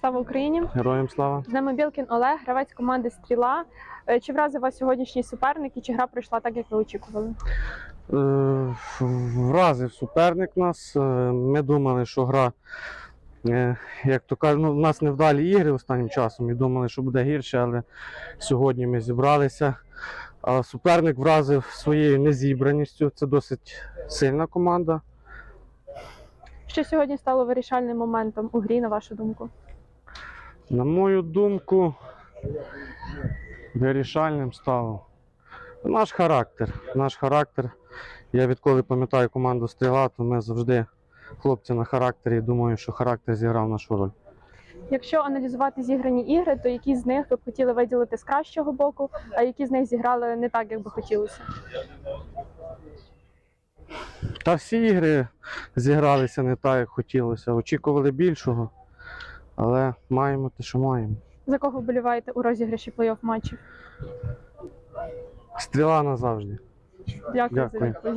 Слава Україні! Героям слава. З нами Білкін Олег, гравець команди Стріла. Е, Чи вразив вас сьогоднішній суперник і чи гра пройшла так, як ви очікували? Е, Вразив суперник нас. Е, Ми думали, що гра, е, як то кажуть, ну, в нас невдалі ігри останнім часом і думали, що буде гірше, але сьогодні ми зібралися. А суперник вразив своєю незібраністю. Це досить сильна команда. Що сьогодні стало вирішальним моментом у грі, на вашу думку? На мою думку, вирішальним став наш характер. Наш характер. Я відколи пам'ятаю команду стріла, то ми завжди хлопці на характері. і Думаю, що характер зіграв нашу роль. Якщо аналізувати зіграні ігри, то які з них ви б хотіли виділити з кращого боку, а які з них зіграли не так, як би хотілося? Та всі ігри зігралися не так, як хотілося. Очікували більшого, але маємо те, що маємо. За кого вболіваєте у розіграші плей-офф матчів? Стріла назавжди. Дякую, за Дякую. відповідь.